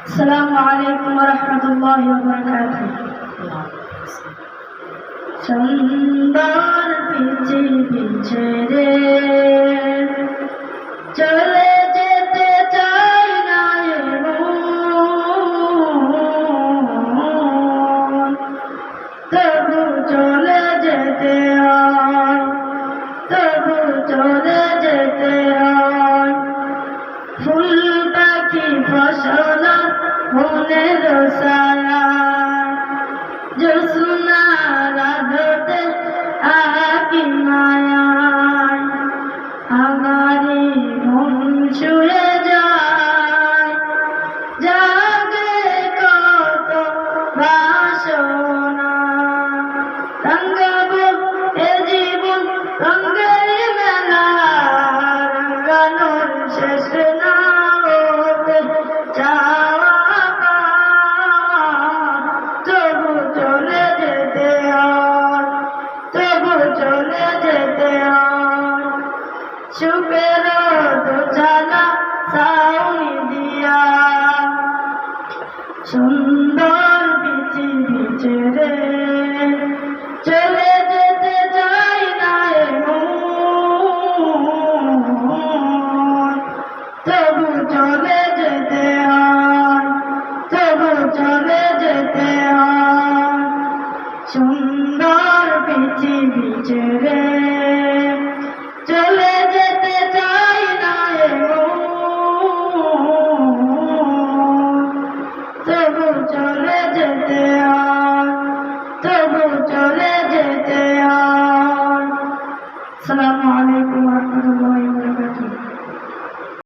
السلام عليكم ورحمة الله وبركاته সুন্দর পিছে পিছে রে চলে যেতে চাই না এ মন। তবু চলে যেতে হয় তবু চলে যেতে হয় ফুল পাখি ফসল মনের সারা সুখের দুজালা সাউনি দিয়া। সুন্দর বিচি বিচে রে, চলে যেতে চাই না তবু চলে যেতে হয়, তবু চলে যেতে হয়। সুন্দর বিচি বিচে রে চলে যেতে তবু চলে যেতে আসসালামু আলাইকুম রহমতুল্লাহ